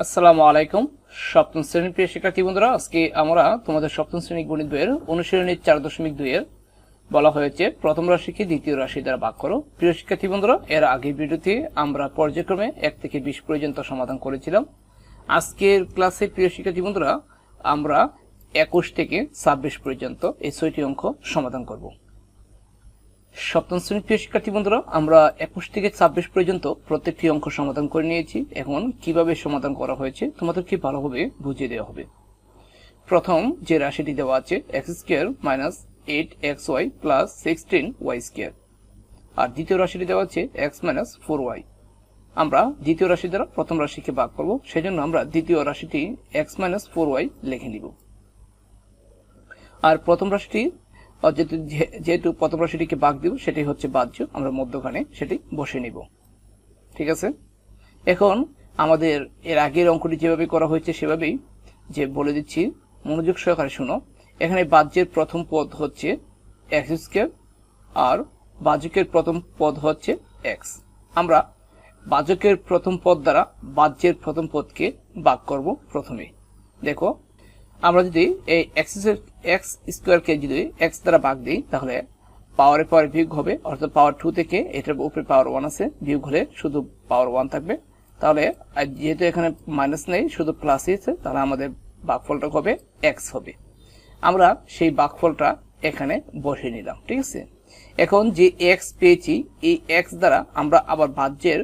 আসসালামু আলাইকুম। সপ্তম শ্রেণির প্রিয় শিক্ষার্থী বন্ধুরা, আজকে আমরা তোমাদের সপ্তম শ্রেণি গণিত বইয়ের অনুশীলনীর চার দশমিক দুইয়ের বলা হয়েছে প্রথম রাশিকে দ্বিতীয় রাশি দ্বারা ভাগ করো। প্রিয় শিক্ষার্থী বন্ধুরা, এর আগের ভিডিওতে আমরা পর্যায়ক্রমে এক থেকে বিশ পর্যন্ত সমাধান করেছিলাম। আজকের ক্লাসে প্রিয় শিক্ষার্থী বন্ধুরা, আমরা একুশ থেকে ছাব্বিশ পর্যন্ত এই ছয়টি অঙ্ক সমাধান করব। সপ্তম শ্রেণির প্রিয় শিক্ষার্থী বন্ধুরা, আমরা একুশ থেকে ছাব্বিশ পর্যন্ত প্রত্যেকটি অঙ্ক সমাধান করে নিয়েছি। এখন কীভাবে সমাধান করা হয়েছে, তোমাদেরকে ভালোভাবে বুঝিয়ে দেওয়া হবে। প্রথম যে রাশিটি দেওয়া আছে X square minus eight X Y plus sixteen Y square আর দ্বিতীয় রাশিটি দেওয়া আছে এক্স মাইনাস ফোর ওয়াই আমরা দ্বিতীয় রাশি দ্বারা প্রথম রাশিকে ভাগ করব, সেজন্য আমরা দ্বিতীয় রাশিটি এক্স মাইনাস ফোর ওয়াই লিখে নিব। আর প্রথম রাশিটি যেহেতু যেহেতু প্রথম রাশিটিকে বাঘ দিব সেটি হচ্ছে বাহ্য। আমরা মধ্যখানে সেটি বসে নিব। ঠিক আছে? এখন আমাদের এর আগের অঙ্কটি যেভাবে করা হয়েছে সেভাবেই যে বলে দিচ্ছি, মনোযোগ সহকারে শুনো। এখানে বাহ্যের প্রথম পদ হচ্ছে এক্স স্কোয়ার আর বাজকের প্রথম পদ হচ্ছে এক্স। আমরা বাজকের প্রথম পদ দ্বারা বাহ্যের প্রথম পদকে বাক করব প্রথমে। দেখো আমরা যদি এই এক্সের এক্স স্কোয়ারকে যদি এক্স দ্বারা ভাগ দিই, তাহলে পাওয়ারের পরে বিয়োগ হবে, অর্থাৎ পাওয়ার টু থেকে এটার উপরে পাওয়ার ওয়ান আছে, বিয়োগ হলে শুধু পাওয়ার ওয়ান থাকবে। তাহলে যেহেতু এখানে মাইনাস নেই, শুধু প্লাসই আছে, তাহলে আমাদের বাঘফলটা হবে এক্স হবে। আমরা সেই বাঘফলটা এখানে বসে নিলাম, ঠিক আছে? এখন যে এক্স পেয়েছি, এই এক্স দ্বারা আমরা আবার বাহ্যের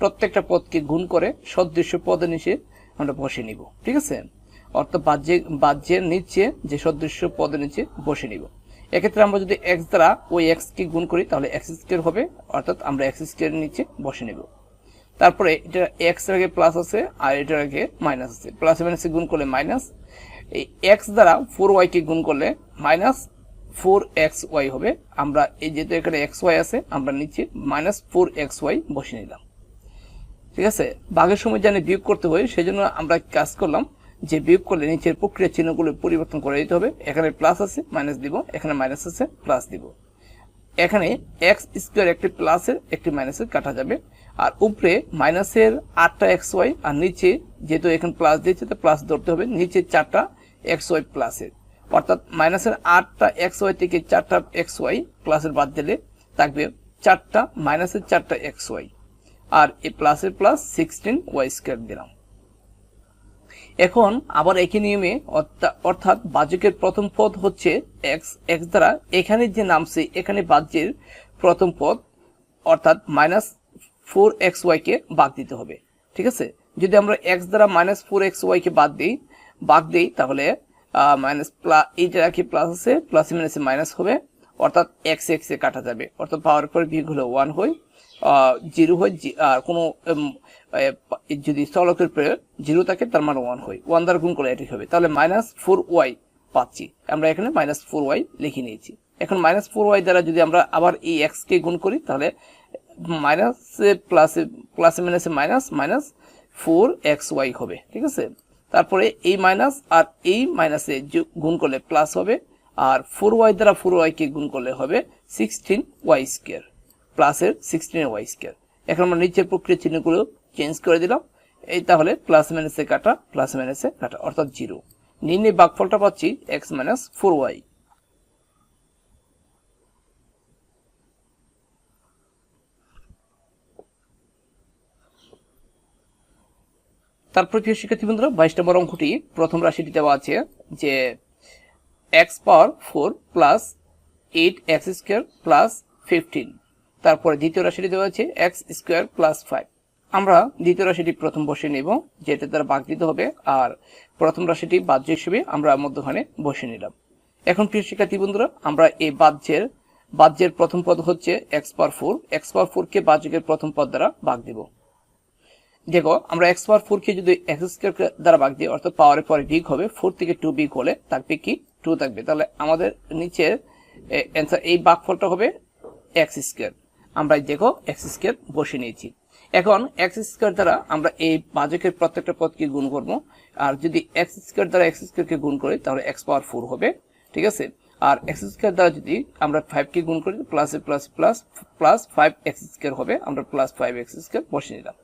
প্রত্যেকটা পদকে গুণ করে সদৃশ্য পদে নিচে আমরা বসে নিব, ঠিক আছে? অর্থাৎ বাহ্যে বাহ্যের নিচে যে সদৃশ্য পদের নিচে বসে নিব। এক্ষেত্রে আমরা যদি এক্স দ্বারা ওই এক্স কে গুণ করি, তাহলে এক্স স্কোয়ার হবে, অর্থাৎ আমরা এক্স স্কোয়ারের নিচে বসে নিব। তারপরে এটা এক্সের আগে প্লাস আছে, আর এটার আগে মাইনাস আছে। প্লাস মাইনাসে গুণ করলে মাইনাস এই এক্স দ্বারা ফোর ওয়াই কে গুণ করলে মাইনাস ফোর এক্স ওয়াই হবে। আমরা এই যেহেতু এখানে এক্স ওয়াই আছে, আমরা নিচে মাইনাস ফোর এক্স ওয়াই বসে নিলাম। ঠিক আছে? বাঘের সময় জানি বিয়োগ করতে হয়, সেজন্য আমরা কাজ করলাম যে বিয়োগ করলে নিচের প্রক্রিয়া চিহ্নগুলো পরিবর্তন করে দিতে হবে। এখানে প্লাস আছে মাইনাস দিব। এখানে মাইনাস আছে প্লাস দিব। এখানে এক্স স্কোয়ার একটি প্লাসের একটি মাইনাসের কাটা যাবে। আর উপরে মাইনাসের আটটা এক্স ওয়াই আর নিচে যেহেতু এখানে প্লাস দিয়েছে, তো প্লাস ধরতে হবে। নিচে চারটা এক্স ওয়াই প্লাসের অর্থাৎ মাইনাসের আটটা এক্স ওয়াই থেকে চারটা এক্স ওয়াই প্লাসের বাদ দিলে থাকবে চারটা মাইনাসের চারটা এক্স ওয়াই আর এই প্লাসের প্লাস সিক্সটিন ওয়াই স্কোয়ার দিলাম। এখন আবার একই নিয়মে অর্থাৎ বাজকের প্রথম পদ হচ্ছে এক্স এক্স দ্বারা এখানে যে নামছে এখানে বাজ্যের প্রথম পদ, অর্থাৎ মাইনাস ফোর এক্স ওয়াইকে বাদ দিতে হবে। ঠিক আছে? যদি আমরা এক্স দ্বারা মাইনাস ফোর এক্স ওয়াইকে বাদ দিই বাদ দিই তাহলে মাইনাস প্লাস এইটা কি প্লাস আছে প্লাস মাইনাসে মাইনাস হবে। অর্থাৎ এক্স এক্স কাটা যাবে। অর্থাৎ পাওয়ার পর বিয়োগ হলে ওয়ান হয় জিরো হয় আর কোনো যদি চলকের পরে জিরো থাকে, তার মানে ওয়ান হয় ওয়ান দ্বারা গুণ করলে এটি হবে। তাহলে মাইনাস ফোর ওয়াই পাচ্ছি। আমরা এখানে মাইনাস ফোর ওয়াই লিখে নিয়েছি। এখন মাইনাস ফোর ওয়াই দ্বারা যদি আমরা আবার এই এক্স কে গুণ করি, তাহলে মাইনাসে প্লাসে প্লাসে মাইনাসে minus minus four X Y হবে। ঠিক আছে? তারপরে এই মাইনাস আর এই মাইনাসে গুণ করলে প্লাস হবে। আর ফোর ওয়াই দ্বারা ফোর ওয়াই কে গুণ করলে হবে সিক্সটিন ওয়াই স্কোয়ার প্লাসের সিক্সটিন ওয়াই স্কোয়ার এখন আমরা নিচের প্রক্রিয়া চিহ্নগুলো চেঞ্জ করে দিলাম। এই তাহলে প্লাস মাইনাসে কাটা প্লাস মাইনাসে কাটা, অর্থাৎ জিরো নির্ণয় বাঘফলটা পাচ্ছি এক্স মাইনাস ফোর ওয়াই তারপর প্রিয় শিক্ষার্থী বন্ধুরা, বাইশ নম্বর অঙ্কটি প্রথম রাশিটি দেওয়া আছে যে X power four plus eight X square plus fifteen তারপরে দ্বিতীয় রাশিটি দেওয়া আছে এক্স স্কোয়ার প্লাস ফাইভ আমরা দ্বিতীয় রাশিটি প্রথম বসে নেব, যেটা দ্বারা দিতে হবে, আর প্রথম রাশিটি বাহ্য হিসেবে আমরা মধ্যখানে বসে নিলাম। এখন প্রিয় শিক্ষার্থী বন্ধুরা, আমরা এই বাহ্যের বাহ্যের প্রথম পদ হচ্ছে X power four X power four কে বাহ্যকের প্রথম পদ দ্বারা বাঘ দিব। দেখো, আমরা এক্স পাওয়ার ফোর কে যদি এক্স স্কোয়ার দ্বারা ভাগ দিই, অর্থাৎ পাওয়ারের পরে বিগ হবে ফোর থেকে টু বিগ হলে থাকবে কি? টু থাকবে। তাহলে আমাদের নিচে অ্যান্সার এই বাঘফলটা হবে এক্স স্কোয়ার আমরা দেখো এক্স স্কোয়ার বসে নিয়েছি। এখন এক্স স্কোয়ার দ্বারা আমরা এই বাজকের প্রত্যেকটা পদকে গুণ করব। আর যদি এক্স স্কোয়ার দ্বারা এক্স স্কোয়ারকে গুণ করি, তাহলে এক্স পাওয়ার ফোর হবে। ঠিক আছে? আর এক্স স্কোয়ার দ্বারা যদি আমরা ফাইভকে গুণ করি প্লাসে plus plus plus five X square হবে। আমরা প্লাস ফাইভ এক্স স্কোয়ার বসে নিলাম।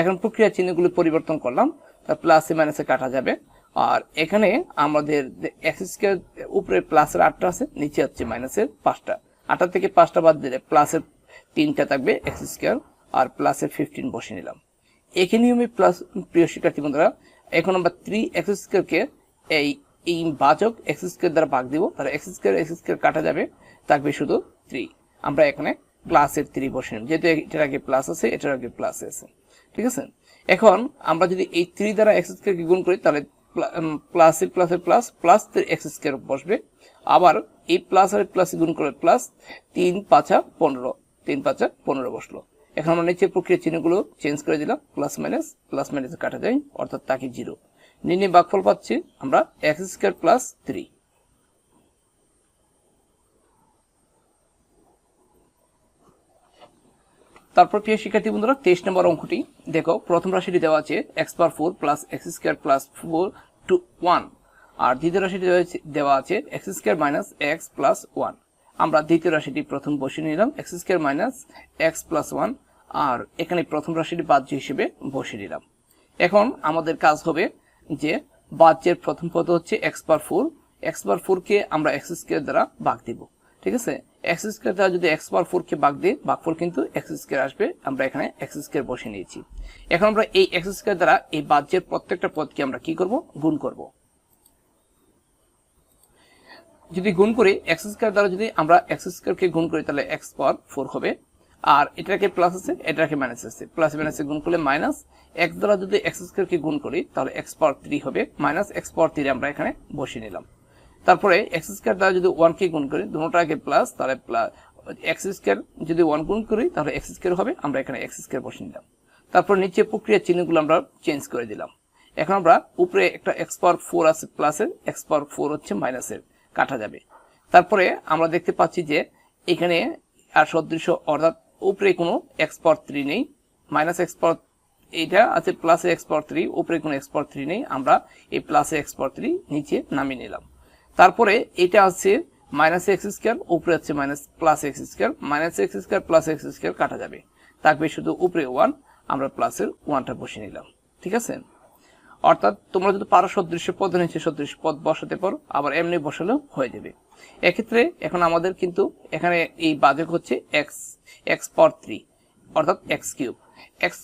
এখন প্রক্রিয়া চিহ্নগুলো পরিবর্তন করলাম। তার প্লাসে মাইনাসে কাটা যাবে। আর এখানে আমাদের এক্স উপরে প্লাসের আটটা আছে, নিচে হচ্ছে মাইনাসের পাঁচটা। আটটা থেকে পাঁচটা বাদ দিলে প্লাসের তিনটা থাকবে এক্স স্কোয়ার আর প্লাসের ফিফটিন বসে নিলাম। একই নিয়মে প্লাস প্রিয় শিক্ষার্থী বন্ধুরা, এখন আমরা থ্রি এক্স স্কোয়ারকে এই এই বাচক এক্স স্কোয়ার দ্বারা ভাগ দিব। তাহলে এক্স স্কোয়ার এক্স স্কোয়ার কাটা যাবে, থাকবে শুধু থ্রি আমরা এখানে প্লাসের থ্রি বসে নিলাম। যেহেতু এটার আগে প্লাস আছে, এটার আগে প্লাস আছে। ঠিক আছে? এখন আমরা যদি এই থ্রি দ্বারা এক্স স্কোয়ারকে গুণ করি, তাহলে প্লাসের প্লাসের প্লাস প্লাস এক্স স্কোয়ার বসবে। আবার এই প্লাস আর প্লাস গুণ করে প্লাস তিন পাঁচা পনেরো, তিন পাঁচা পনেরো বসল। এখন আমরা নিচে প্রক্রিয়া চিহ্নগুলো চেঞ্জ করে দিলাম প্লাস মাইনাস প্লাস মাইনাস কাটা যায়, অর্থাৎ তাকে জিরো নিয়ে বাকফল পাচ্ছি আমরা এক্স স্কোয়ার প্লাস থ্রি তারপর প্রিয় শিক্ষার্থী বন্ধুরা, তেইশ নম্বর অঙ্কটি, দেখো, প্রথম রাশিটি দেওয়া আছে X power four plus X square plus four two one আর দ্বিতীয় রাশিটি দেওয়া আছে X square minus X plus one আমরা দ্বিতীয় রাশিটি প্রথম বসিয়ে নিলাম X square minus X plus one আর এখানে প্রথম রাশিটি বাহ্য হিসেবে বসিয়ে নিলাম। এখন আমাদের কাজ হবে যে বাহ্যের প্রথম পদ হচ্ছে X power four X power ফোরকে আমরা এক্স স্কোয়ার দ্বারা ভাগ দিব। ঠিক আছে? এক্স স্কোয়ার দ্বারা যদি এক্স পার ফোরকে ভাগ দিই ভাগফল কিন্তু এক্স স্কোয়ার আসবে। আমরা এখানে এক্স স্কোয়ার বসে নিয়েছি। এখন আমরা এই এক্স স্কোয়ার দ্বারা এই বাহ্যের প্রত্যেকটা পদকে আমরা কি করব? গুণ করব। যদি গুণ করি এক্স স্কোয়ার দ্বারা যদি আমরা এক্স স্কোয়ারকে গুণ করি, তাহলে এক্স পাওয়ার ফোর হবে। আর এটাকে প্লাস আছে, এটাকে মাইনাস আছে। প্লাস মাইনাসে গুণ করলে মাইনাস এক্স দ্বারা যদি এক্স স্কোয়ারকে গুণ করি, তাহলে এক্স পাওয়ার থ্রি হবে। মাইনাস এক্স পাওয়ার থ্রি আমরা এখানে বসিয়ে নিলাম। তারপরে এক্স স্কোয়ার দ্বারা যদি ওয়ানকে গুণ করি দুটোটাকে প্লাস তাহলে এক্স স্কোয়ার যদি ওয়ান গুণ করি, তাহলে এক্স স্কোয়ার হবে, আমরা এখানে এক্স স্কোয়ার বসে নিলাম তারপর নিচে প্রক্রিয়ার চিহ্নগুলো আমরা চেঞ্জ করে দিলাম। এখন আমরা উপরে একটা এক্স পাওয়ার ফোর আছে প্লাসের এক্স পাওয়ার ফোর হচ্ছে মাইনাসের কাটা যাবে। তারপরে আমরা দেখতে পাচ্ছি যে এখানে আর সদৃশ অর্থাৎ উপরে কোনো এক্স পাওয়ার থ্রি নেই মাইনাস এক্স পাওয়ার এটা আছে প্লাসে এক্স পাওয়ার থ্রি উপরে কোনো এক্স পাওয়ার থ্রি নেই, আমরা এই প্লাসে এক্স পাওয়ার থ্রি নিচে নামিয়ে নিলাম। তারপরে এটা আছে মাইনাস এক্স স্কোয়ার উপরে আছে minus plus X square minus X square plus X square কাটা যাবে। থাকবে শুধু উপরে ওয়ান আমরা প্লাসের ওয়ানটা বসিয়ে নিলাম। ঠিক আছে? অর্থাৎ তোমরা যদি পারো সদৃশ্য পদ, নিচে সদৃশ্য পদ বসাতে পারো, আবার এমনি বসালেও হয়ে যাবে। এক্ষেত্রে এখন আমাদের কিন্তু এখানে এই বাজক হচ্ছে এক্স এক্স পাওয়ার থ্রি অর্থাৎ এক্স কিউব এক্স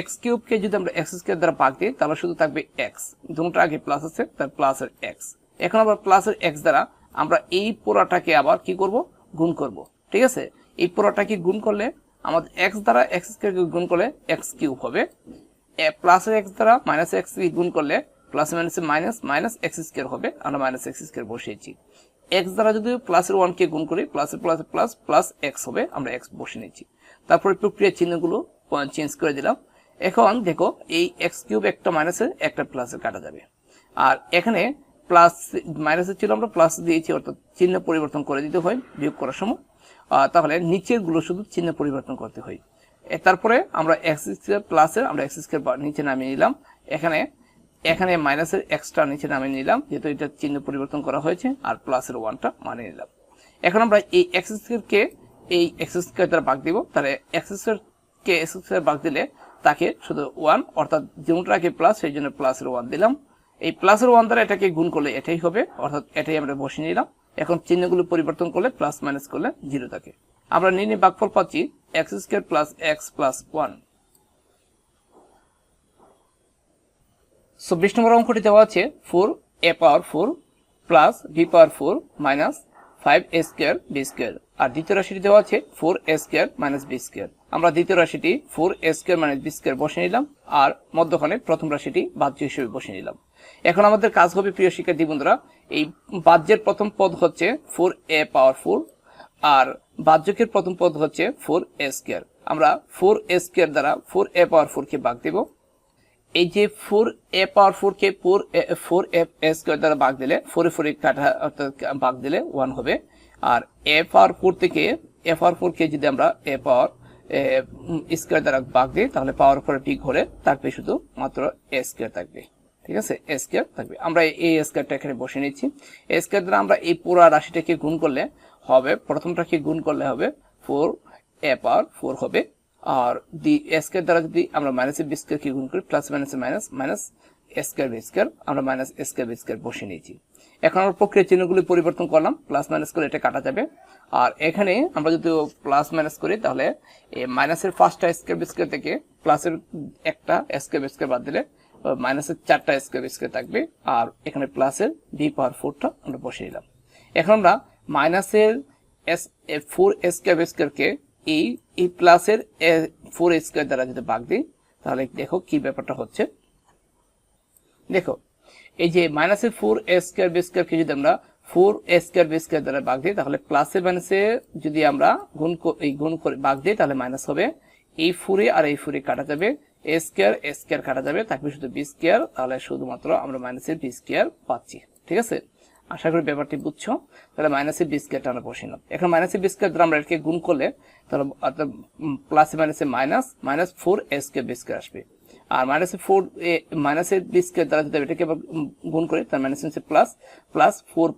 এক্স কিউবকে যদি আমরা এক্স স্কোয়ার দ্বারা ভাগ দিই, তাহলে শুধু থাকবে এক্স দুটো আগে প্লাস আছে, তার প্লাসের এক্স এখন আবার প্লাসের এক্স দ্বারা আমরা এই পোড়াটাকে আবার কি করব? গুণ করব। ঠিক আছে? এই পোড়াটাকে গুণ করলে আমাদের এক্স দ্বারা এক্স স্কোয়ারকে গুণ করলে এক্স কিউব হবে। প্লাসের এক্স দ্বারা মাইনাস এক্স গুণ করলে plus minus minus minus X square হবে। আমরা মাইনাস এক্স স্কোয়ার বসিয়েছি। এক্স দ্বারা যদি প্লাসের ওয়ানকে গুণ করি প্লাসের প্লাস প্লাস প্লাস এক্স হবে, আমরা এক্স বসে নিচ্ছি। তারপরে প্রক্রিয়া চিহ্নগুলো চেঞ্জ করে দিলাম। এখন দেখো, এই এক্স কিউব একটা মাইনাসের একটা প্লাসের কাটা যাবে। আর এখানে প্লাস মাইনাসের ছিল আমরা প্লাস দিয়েছি, অর্থাৎ চিহ্ন পরিবর্তন করে দিতে হয়, বিয়োগ করার সময়। তাহলে নিচেরগুলো শুধু চিহ্ন পরিবর্তন করতে হয়। তারপরে আমরা এক্স স্কোয়ার প্লাসের আমরা এক্স স্কোয়ার নিচে নামিয়ে নিলাম। এখানে এখানে মাইনাসের এক্সট্রা নিচে নামিয়ে নিলাম, যেহেতু এটা চিহ্ন পরিবর্তন করা হয়েছে, আর প্লাসের ওয়ানটা মানিয়ে নিলাম। এখন আমরা এই এক্স স্কোয়ারকে এই এক্স স্কোয়ার দ্বারা ভাগ দিব। তাহলে এক্স স্কোয়ারকে এক্স স্কোয়ার ভাগ দিলে তাকে শুধু ওয়ান অর্থাৎ যেমনটাকে প্লাস সেই জন্য প্লাসের ওয়ান দিলাম। এই প্লাসের ওয়ান দ্বারা এটাকে গুণ করলে এটাই হবে, অর্থাৎ এটাই আমরা বসিয়ে নিলাম। এখন চিহ্নগুলো পরিবর্তন করলে প্লাস মাইনাস করলে জিরো থাকে। আমরা নির্ণয় বাকফল পাচ্ছি X square plus X plus one চব্বিশ নম্বর অঙ্কটি দেওয়া আছে four A power four plus B power four minus five A square B square আর দ্বিতীয় রাশিটি দেওয়া আছে four A square minus B square আমরা দ্বিতীয় রাশিটি four A square minus B square বসে নিলাম, আর মধ্যখানে প্রথম রাশিটি বাহ্য হিসেবে বসে নিলাম। এখন আমাদের কাজ হবে, প্রিয় শিক্ষার্থী বন্ধুরা, এই বাহ্যের প্রথম পদ হচ্ছে ফোর এ পাওয়ার ফোর আর বাহ্যকের প্রথম পদ হচ্ছে ফোর এ স্কোয়ার আমরা ফোর এ স্কোয়ার দ্বারা ফোর এ পাওয়ার ফোর কে ভাগ দেব। এই যে ফোর এ পাওয়ার ফোর কে ফোর ফোর এ স্কোয়ার দ্বারা ভাগ দিলে ফোর ফোরে ফোরে কাটা অর্থাৎ ভাগ দিলে ওয়ান হবে। আর এ পাওয়ার ফোর থেকে এ পাওয়ার ফোর কে যদি আমরা এ পাওয়ার স্কোয়ার দ্বারা ভাগ দিই, তাহলে পাওয়ার উপরে ঠিক হলে থাকবে শুধু মাত্র এ স্কোয়ার থাকবে। ঠিক আছে? এ স্কোয়ার থাকবে। আমরা এই স্কোয়ারটা এখানে বসে নিচ্ছি। এ স্কোয়ার দ্বারা আমরা এই পুরো রাশিটাকে গুণ করলে হবে, প্রথমটাকে গুণ করলে হবে ফোর এ পাওয়ার ফোর হবে। আর দি স্কোয়ার দ্বারা যদি আমরা মাইনাসের বি স্কোয়ারকে গুণ করি প্লাস মাইনাসে minus minus square B square আমরা মাইনাস স্কোয়ার বি স্কোয়ার বসে নিয়েছি। এখন আমরা প্রক্রিয়া চিহ্নগুলি পরিবর্তন করলাম। প্লাস মাইনাস করে এটা কাটা যাবে। আর এখানে আমরা যদি প্লাস মাইনাস করি, তাহলে এই মাইনাসের ফার্স্টটা স্কোয়ার বি স্কোয়ার থেকে প্লাসের একটা স্কোয়ার বি স্কোয়ার বাদ দিলে মাইনাসের চারটা স্কোয়ার স্কোয়ার থাকবে, আর এখানে প্লাসের বি পাওয়ার ফোরটা আমরা বসে নিলাম এখন আমরা মাইনাসের এস ফোর স্কোয়ার স্কোয়ারকে এই এই প্লাসের ফোর স্কোয়ার দ্বারা যদি ভাগ দিই, তাহলে দেখো কি ব্যাপারটা হচ্ছে। দেখো, এই যে মাইনাসের ফোর স্কোয়ার স্কোয়ারকে যদি আমরা ফোর স্কোয়ার বি স্কোয়ার দ্বারা ভাগ দিই, তাহলে প্লাসে মাইনাসে যদি আমরা গুণ এই গুণ করে ভাগ দিই, তাহলে মাইনাস হবে। এই ফোরে আর এই ফোরে কাটা যাবে এ স্কোয়ার এ স্কোয়ার কাটা যাবে, থাকবে শুধু বি স্কোয়ার তাহলে শুধুমাত্র আমরা মাইনাসের বি স্কোয়ার পাচ্ছি, ঠিক আছে? আশা করি ব্যাপারটি বুঝছ? তাহলে মাইনাসের বি স্কোয়ারটা আমরা বসিলাম এখন মাইনাসের বি স্কোয়ার দ্বারা আমরা এটাকে গুণ করলে, তাহলে প্লাসে মাইনাসে minus minus four A square B square আসবে। আর মাইনাসের ফোর এ মাইনাসের বি স্কোয়ার দ্বারা যদি এটাকে গুণ করি, তাহলে মাইনাস হচ্ছে plus plus four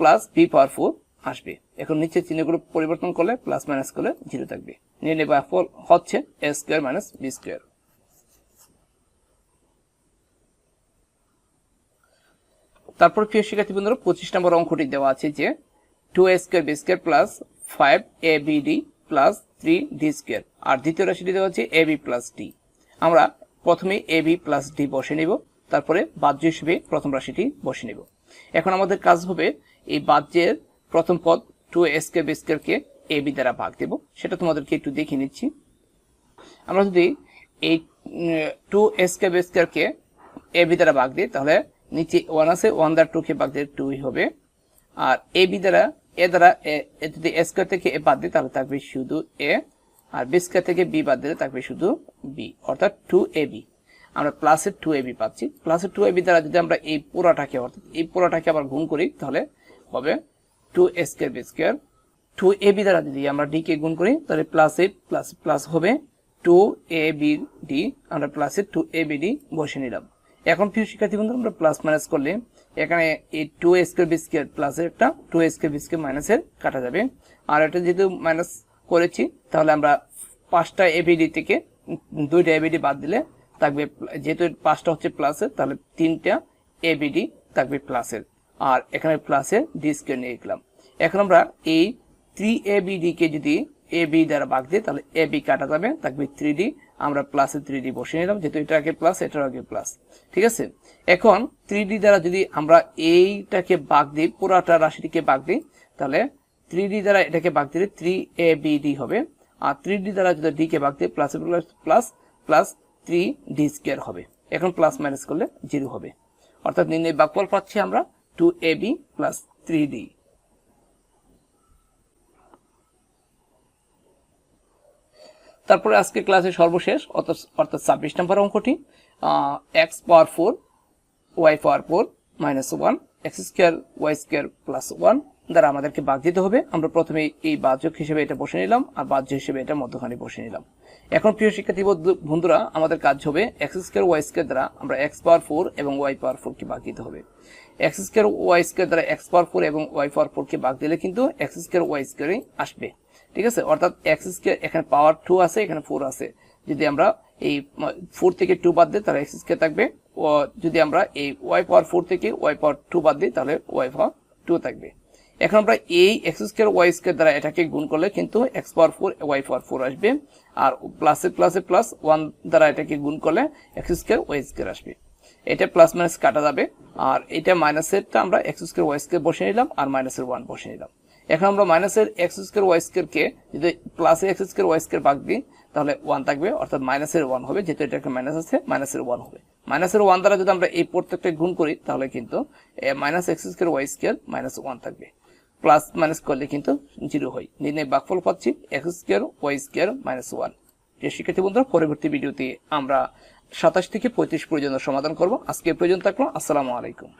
plus B power four আসবে। এখন নিচে চিহ্নগুলো পরিবর্তন করলে প্লাস মাইনাস করলে জিরো থাকবে। নির্ণয় বা ফল হচ্ছে A square minus B square তারপর প্রিয় শিক্ষার্থী বন্ধুরা, পঁচিশ নম্বর অঙ্কটি দেওয়া আছে যে two A square B square plus five A B D plus three D square আর দ্বিতীয় রাশিটি দেওয়া আছে এ বি প্লাস ডি আমরা প্রথমে এ বি প্লাস ডি বসে নিব, তারপরে বাহ্য হিসেবে প্রথম রাশিটি বসে নেব। এখন আমাদের কাজ হবে এই বাহ্যের প্রথম পদ টু এ স্কোয়ার বি স্কোয়ারকে এ বি দ্বারা ভাগ দেব। সেটা তোমাদেরকে একটু দেখে নিচ্ছি। আমরা যদি এই টু এ স্কোয়ার বি স্কোয়ারকে এ বি দ্বারা ভাগ দিই, তাহলে নিচে ওয়ান আছে ওয়ান দ্বারা টুকে বাদ দিয়ে টুই হবে। আর এ বি দ্বারা এ দ্বারা এ যদি স্কোয়ার থেকে এ বাদ দিই তাহলে থাকবে শুধু এ আর বি স্কোয়ার থেকে বি বাদ দিলে থাকবে শুধু বি অর্থাৎ টু এ বি আমরা প্লাসের টু এ বি পাচ্ছি। প্লাসের টু এ বি দ্বারা যদি আমরা এই পুরাটাকে অর্থাৎ এই পুরাটাকে আবার গুণ করি, তাহলে হবে two square B square two A B দ্বারা যদি আমরা ডি কে গুণ করি, তাহলে প্লাস প্লাস প্লাস হবে টু এ বি ডি আমরা প্লাসের টু এ বি ডি বসে নিলাম। এখন প্রিয় শিক্ষার্থী বন্ধু আমরা প্লাস মাইনাস করলে এখানে এই টু স্কোয়ার বি স্কোয়ার প্লাসের একটা টু স্কোয়ার বি স্কোয়ার মাইনাসের কাটা যাবে। আর এটা যেহেতু মাইনাস করেছি, তাহলে আমরা পাঁচটা এবিডি থেকে দুইটা এবিডি বাদ দিলে থাকবে, যেহেতু পাঁচটা হচ্ছে প্লাসের তাহলে তিনটা এবিডি থাকবে প্লাসের আর এখানে প্লাসের ডি স্কোয়ার নিয়ে গেলাম এখন আমরা এই থ্রি এবিডি কে যদি এ বি দ্বারা ভাগ দিই, তাহলে এ বি কাটা যাবে, থাকবে থ্রি ডি আমরা প্লাসে থ্রি ডি বসে নিলাম, যেহেতু এটা আগে প্লাস এটার আগে প্লাস ঠিক আছে? এখন থ্রি ডি দ্বারা যদি আমরা এইটাকে বাগ দিই, পুরাটা রাশিটিকে বাগ দিই, তাহলে থ্রি ডি দ্বারা এটাকে ভাগ দিলে থ্রি এ বি ডি হবে, আর থ্রি ডি দ্বারা যদি ডি কে ভাগ দিই plus plus plus three D square হবে। এখন প্লাস মাইনাস করলে জিরো হবে। অর্থাৎ নির্ণয় বাকফল পাচ্ছি আমরা two A B plus three D তারপরে আজকে ক্লাসের সর্বশেষ, অর্থাৎ ছাব্বিশ নম্বর অঙ্কটি X power four Y power four minus one X square Y square plus one দ্বারা আমাদেরকে বাদ দিতে হবে। আমরা প্রথমে এই বাহ্যক হিসেবে এটা বসে নিলাম আর বাহ্য হিসেবে এটা মধ্যখানে বসে নিলাম। এখন প্রিয় শিক্ষার্থী বন্ধুরা, আমাদের কাজ হবে এক্স স্কোয়ার ওয়াই স্কোয়ার দ্বারা আমরা এক্স পাওয়ার ফোর এবং ওয়াই পাওয়ার ফোরকে বাদ দিতে হবে। এক্স স্কোয়ার ওয়াই স্কোয়ার দ্বারা এক্স পাওয়ার ফোর এবং ওয়াই পাওয়ার ফোরকে বাদ দিলে কিন্তু এক্স স্কোয়ার ওয়াই স্কোয়ারই আসবে। ঠিক আছে? অর্থাৎ এক্স স্কোয়ার এখানে পাওয়ার টু আছে, এখানে ফোর আছে। যদি আমরা এই ফোর থেকে টু বাদ দিই, তাহলে এক্স স্কোয়ার থাকবে। যদি আমরা এই ওয়াই পাওয়ার ফোর থেকে ওয়াই পাওয়ার টু বাদ দিই, তাহলে ওয়াই পাওয়ার টু থাকবে। এখন আমরা এই এক্স স্কোয়ার ওয়াই স্কোয়ার দ্বারা এটাকে গুণ করলে কিন্তু X power four Y power four আসবে। আর প্লাসে প্লাসে প্লাস ওয়ান দ্বারা এটাকে গুণ করলে এক্স স্কোয়ার ওয়াই স্কোয়ার আসবে। এটা প্লাস মাইনাস কাটা যাবে। আর এটা মাইনাসেরটা আমরা এক্স স্কোয়ার ওয়াই স্কোয়ার বসে নিলাম, আর মাইনাসের ওয়ান বসে নিলাম। এখন আমরা মাইনাসের এক্স স্কোয়ার ওয়াই স্কোয়ারকে যদি প্লাসে এক্স স্কোয়ার ওয়াই স্কোয়ার ভাগ দিই, তাহলে ওয়ান থাকবে, অর্থাৎ মাইনাসের ওয়ান হবে, যেহেতু এটা একটা মাইনাস আছে, মাইনাসের ওয়ান হবে। মাইনাসের ওয়ান দ্বারা যদি আমরা এই প্রত্যেকটা গুণ করি, তাহলে কিন্তু minus X square Y square minus one থাকবে। প্লাস মাইনাস করলে কিন্তু জিরো হয়। নির্ণয় বাকফল পাচ্ছি, X square Y square minus one শিক্ষার্থী বন্ধুরা, পরবর্তী ভিডিওতে আমরা সাতাশ থেকে পঁয়ত্রিশ পর্যন্ত সমাধান করব। আজকে প্রয়োজন থাকল, আসসালামু আলাইকুম।